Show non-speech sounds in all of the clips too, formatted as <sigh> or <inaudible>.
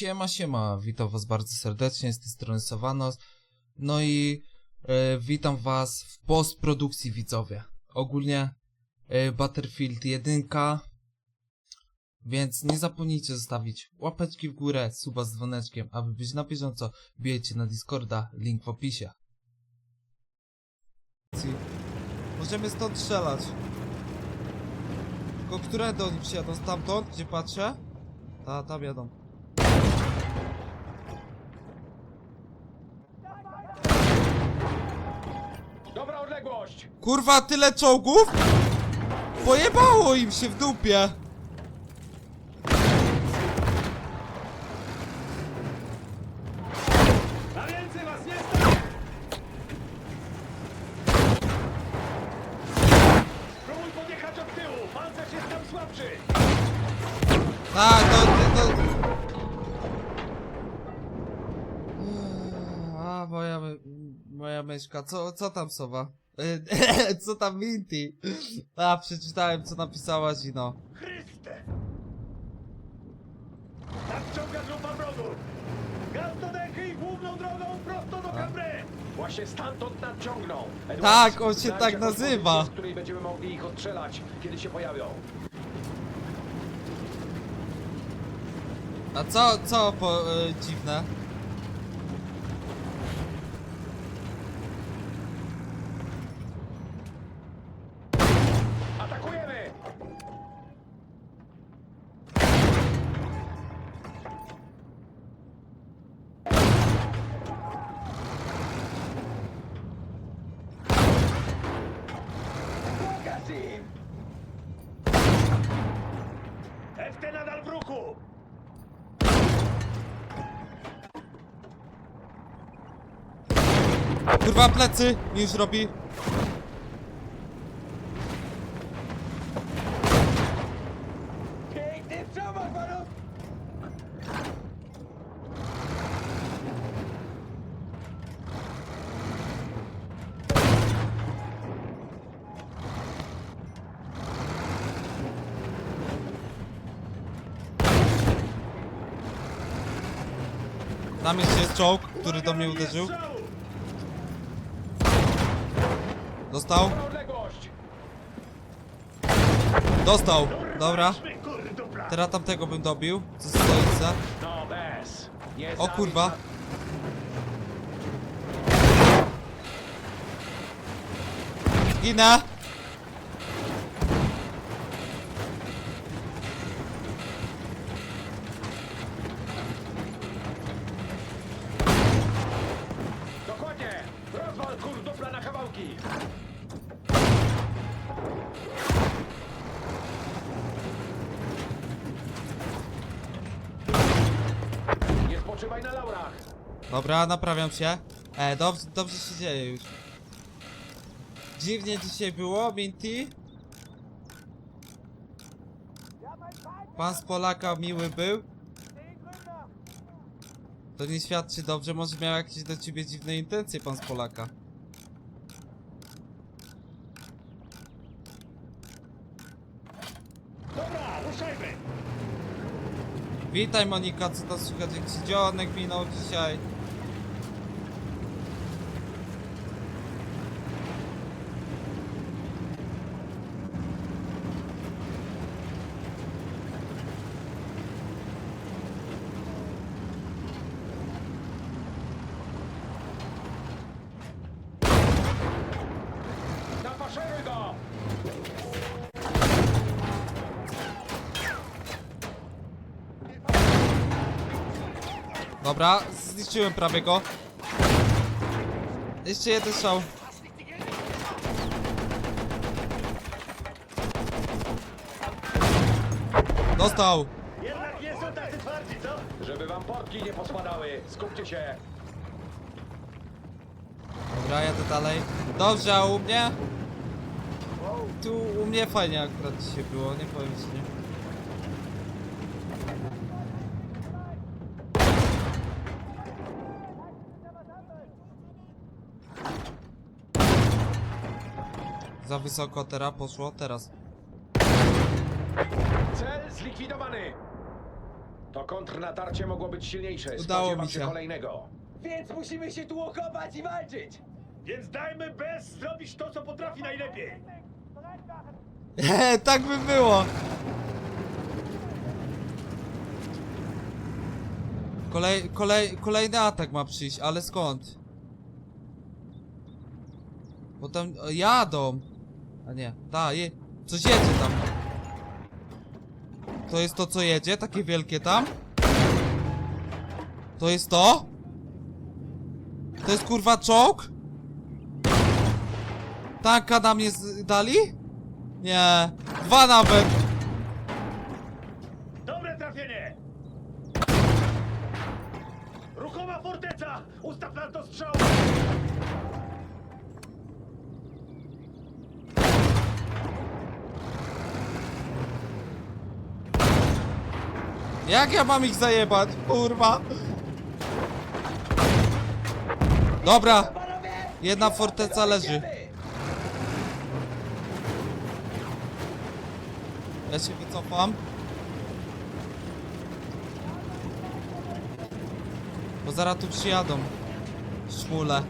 Siema, siema, witam was bardzo serdecznie, z tej strony. No i e, witam was w postprodukcji widzowie. Ogólnie e, Battlefield 1, więc nie zapomnijcie zostawić łapeczki w górę, suba z dzwoneczkiem, aby być na bieżąco, bijecie na Discorda, link w opisie. Możemy stąd strzelać. Tylko które do nich jadą? Stamtąd, gdzie patrzę? Ta, tam jadą. Dobra odległość! Kurwa, tyle czołgów? Pojebało im się w dupie. Co, co tam sowa? <laughs> co tam Minty? A, przeczytałem co napisałaś i no. Chryste! Nadciąga grupa wrogów! Gaz do dechy i główną drogą prosto do Cambrai! Właśnie stamtąd nadciągną! Edward, Tak, on się znajdź tak jakąś nazywa. pozycję, Z której będziemy mogli ich odstrzelać, kiedy się pojawią. A co, co po, y, dziwne? Kurwa, plecy mi już robi. Tam jeszcze jest czołg, który do mnie uderzył. Dostał? Dostał. Dobra. Teraz tamtego bym dobił. Co stoi O kurwa. Ginę. Dobra, naprawiam się. E, dobrze, dobrze się dzieje już. Dziwnie dzisiaj było, Minty. Pan z Polaka miły był. To nie świadczy dobrze, może miał jakieś do ciebie dziwne intencje, pan z Polaka. Dobra, ruszajmy! Witaj Monika, co tam słychać? Jak ci dzionek minął dzisiaj? Dobra, zniszczyłem prawie go. Jeszcze jeden strzał. Dostał! Jednak nie są tacy twardzi, co? Żeby wam portki nie pospadały, skupcie się! Dobra, jadę dalej. Dobrze, a u mnie? Tu u mnie fajnie akurat dzisiaj było, nie powiem ci, nie? Za wysoko teraz poszło, teraz. Cel zlikwidowany! To kontrnatarcie mogło być silniejsze. Udało Spodziewam mi się. kolejnego. Więc musimy się tu okopać i walczyć! Więc dajmy Bez zrobić to, co potrafi najlepiej. <laughs> tak by było. Kolej, kolej, kolejny atak ma przyjść, ale skąd? Bo tam o, jadą. A nie, ta, je, coś jedzie tam. To jest to, co jedzie? Takie wielkie tam? To jest to? To jest kurwa czołg? Tanka na mnie z- dali? Nie. Dwa nawet. Jak ja mam ich zajebać? Kurwa. Dobra. Jedna forteca leży. Ja się wycofam. Bo zaraz tu przyjadą. Szmule.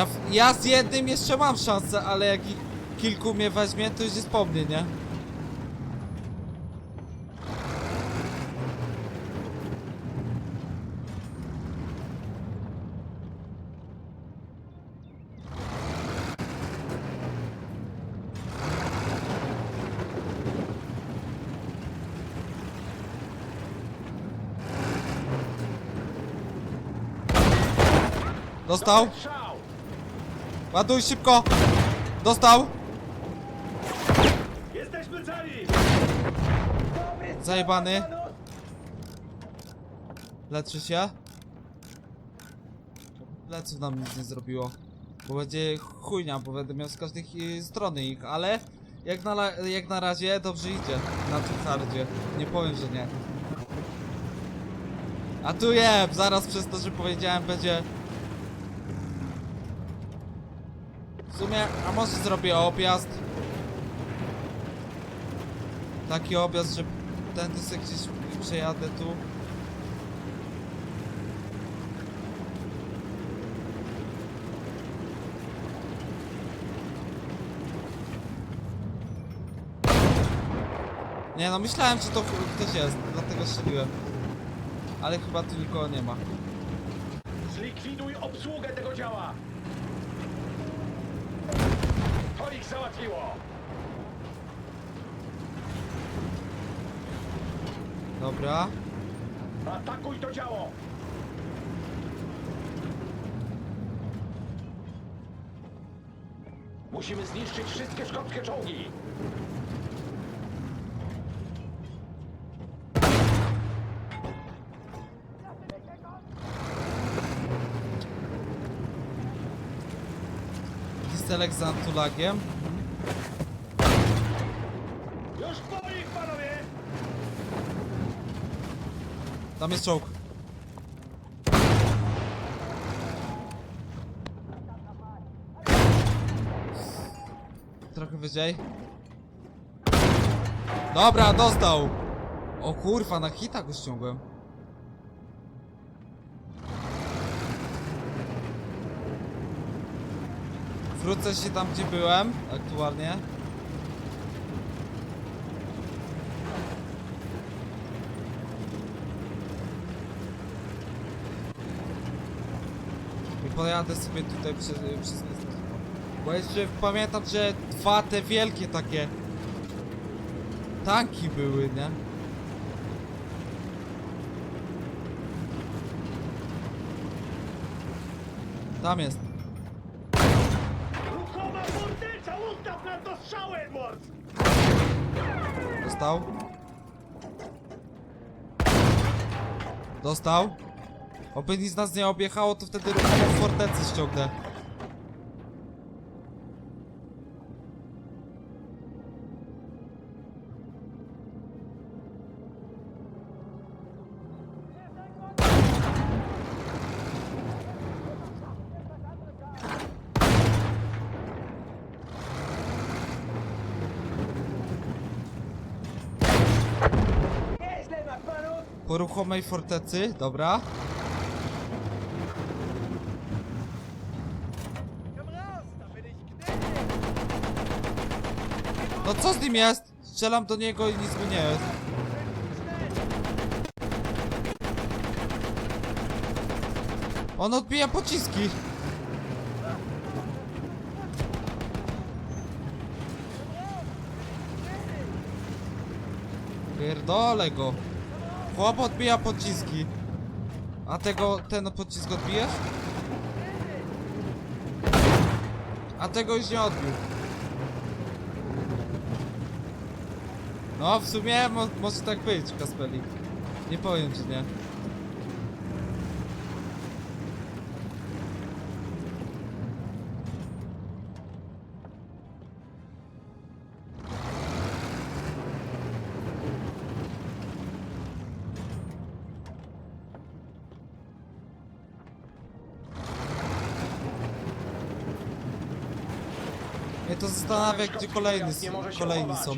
Ja, ja z jednym jeszcze mam szansę, ale jak kilku mnie weźmie, to już jest po mnie, nie? Dostał? Ładuj szybko! Dostał! Jesteśmy cali! Zajebany. Leczy się. Leców nam nic nie zrobiło. Bo będzie chujnia, bo będę miał z każdej y, strony ich, ale jak na, jak na razie dobrze idzie na tym hardzie. Nie powiem, że nie. A tu je, zaraz przez to, że powiedziałem, będzie... W sumie, a może zrobię objazd? Taki objazd, że tędy sobie gdzieś przejadę tu. Nie no, myślałem, że to ktoś jest, dlatego strzeliłem. Ale chyba nikogo nie ma. Zlikwiduj obsługę tego działa! To ich załatwiło! Dobra. Atakuj to działo! Musimy zniszczyć wszystkie szkockie czołgi! Kistelek z antulagiem. Już po nich, panowie! Tam jest czołg. Trochę wyżej. Dobra, dostał! O kurwa, na hita go ściągłem. Wrócę się tam, gdzie byłem aktualnie. I pojadę sobie tutaj przez, przez. Bo jeszcze pamiętam, że dwa te wielkie takie tanki były, nie? Tam jest. Dostał. Dostał. Oby nic nas nie objechało, to wtedy ruchomą fortecę ściągnę. Po ruchomej fortecy, dobra. No co z nim jest? Strzelam do niego i nic nie jest. On odbija pociski. Pierdolę go. Chłop odbija pociski. A tego, ten pocisk odbijesz? A tego już nie odbił. No, w sumie mo może tak być, Kaspelik. Nie powiem nie. Mnie to zastanawia, gdzie kolejny, s- kolejni są.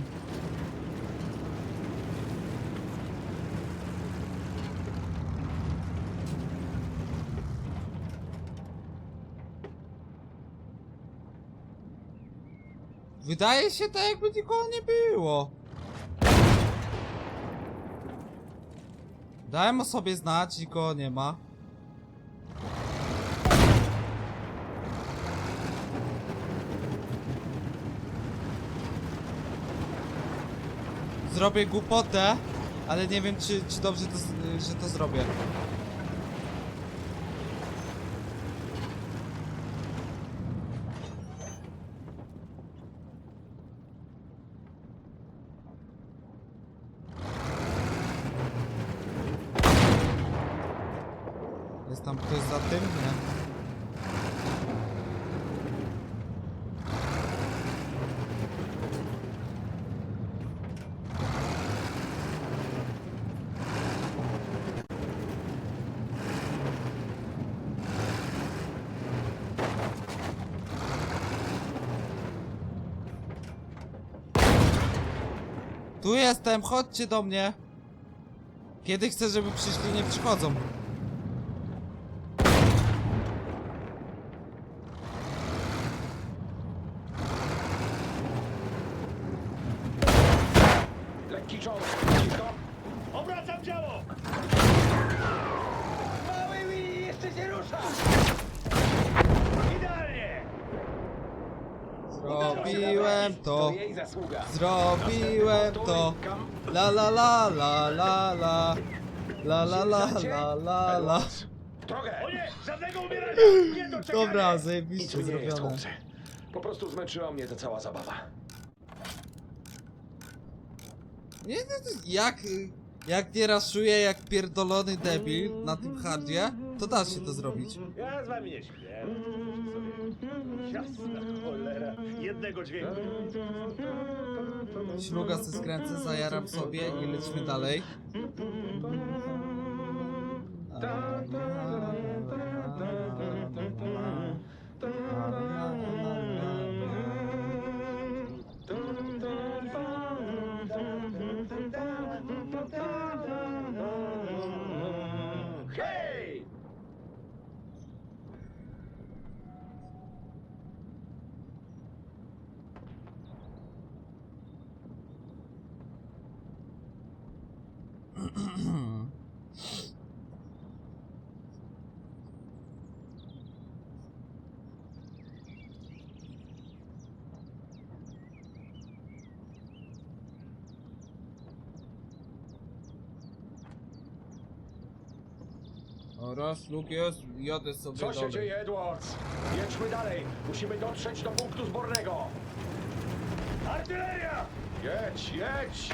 Wydaje się tak, jakby nikogo nie było. Dałem o sobie znać, nikogo nie ma. Zrobię głupotę, ale nie wiem, czy, czy dobrze to, że to zrobię. Jest tam ktoś za tym? Nie. Tu jestem, chodźcie do mnie. Kiedy chcę, żeby przyszli, nie przychodzą. Zrobiłem to. Zrobiłem to. La la la la la la. La la la la la la. Drogę! O nie! Żadnego umierania! Nie! Dobra, Nic zajebiście mi nie jest, zrobione. chłopcy. Po prostu zmęczyła mnie ta cała zabawa. Nie, nie, nie, jak, y, jak nie raszuję jak pierdolony debil na tym hardzie, to da się to zrobić. Ja z wami nie śpię. Jasna cholera. Jednego dźwięku. Śluga se skręcę, zajaram sobie i lecimy dalej. Hej! Oraz luk jest, jadę sobie Co się dalej. dzieje, Edwards? Jedźmy dalej. Musimy dotrzeć do punktu zbornego. Artyleria! Jedź, jedź!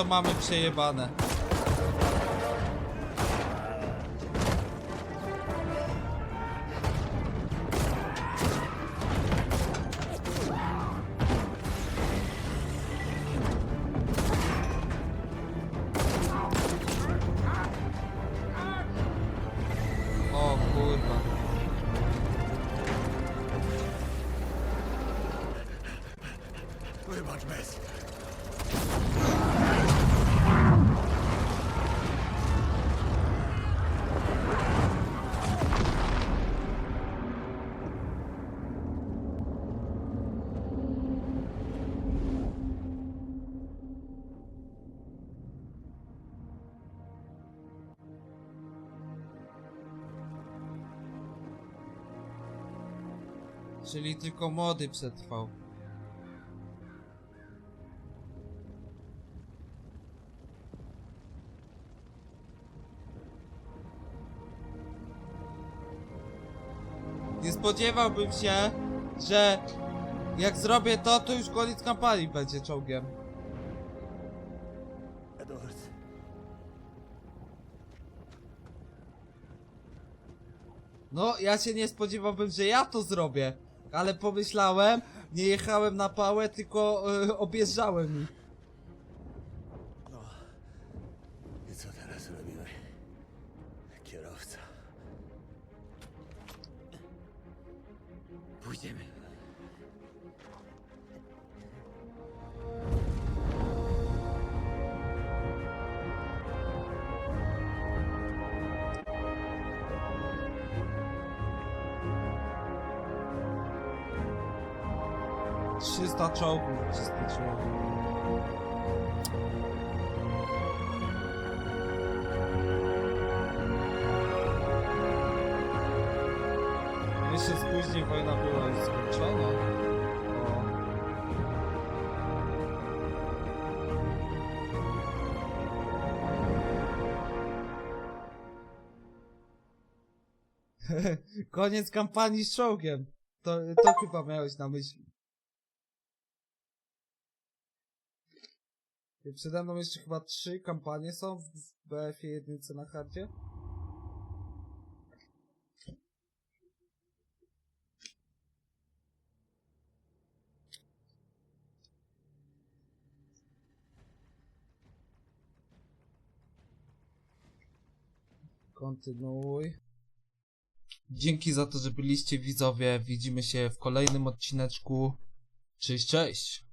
To mamy przejebane. Czyli tylko młody przetrwał. Nie spodziewałbym się, że jak zrobię to, to już koniec kampanii będzie czołgiem. Edward. No, ja się nie spodziewałbym, że ja to zrobię. Ale pomyślałem, nie jechałem na pałę, tylko y, objeżdżałem ich. 300 czołgów uczestniczyło. Miesiąc później wojna była już skończona. <laughs> Koniec kampanii z czołgiem. To, to chyba miałeś na myśli. Przede mną jeszcze chyba trzy kampanie są w BF-ie jedynce na hardzie. Kontynuuj. Dzięki za to, że byliście widzowie. Widzimy się w kolejnym odcineczku. Cześć, cześć!